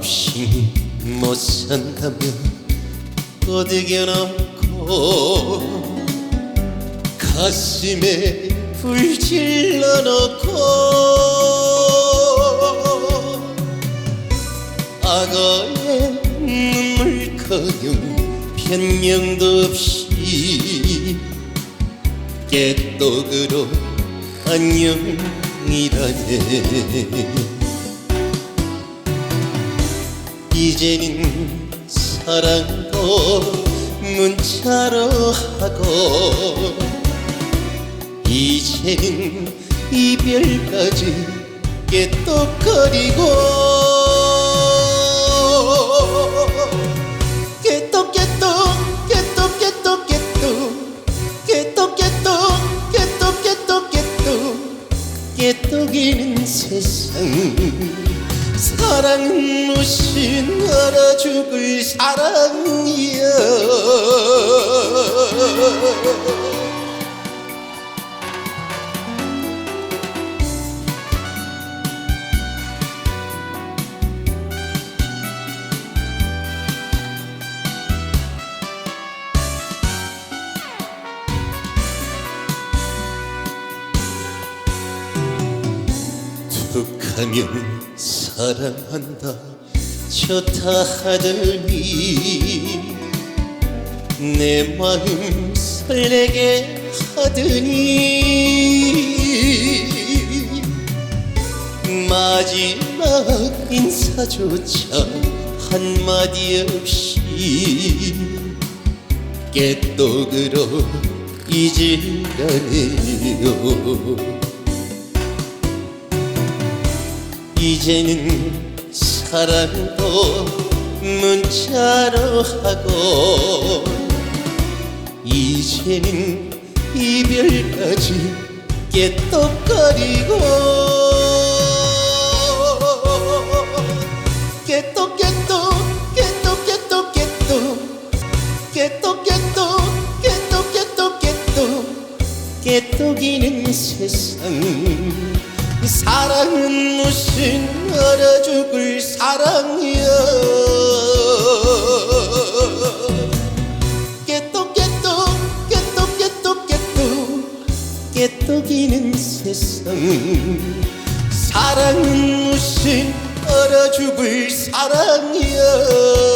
없이 못 산다며 꼬드겨놓고 가슴에 불 질러놓고 악어의 눈물커녕 변명도 없이 깨똑으로 안녕이라네 이제는 사랑도 문자로 하고 이제는 이별까지 깨똑거리고 깨똑 깨똑 깨똑 깨똑 깨똑 깨똑 깨똑 깨똑 깨똑 깨똑 깨똑이는 세상 사랑은 무신 알아 죽을 사랑이야 툭하면 사랑한다. 좋다 하더니 내 마음 설레게 하더니 마지막 인사조차 한마디 없이 깨똑으로 잊으라네요 이제는 사랑도 문자로 하고 이제는 이별까지 깨똑거리고 깨똑 깨똑 깨똑 깨똑 깨똑 깨똑 깨똑 깨똑 깨똑 깨똑 깨똑이는 세상 사랑은 무슨 알아 죽을 깨똑 깨똑이는 세상. 사랑은 무슨 알아 죽을 사랑이야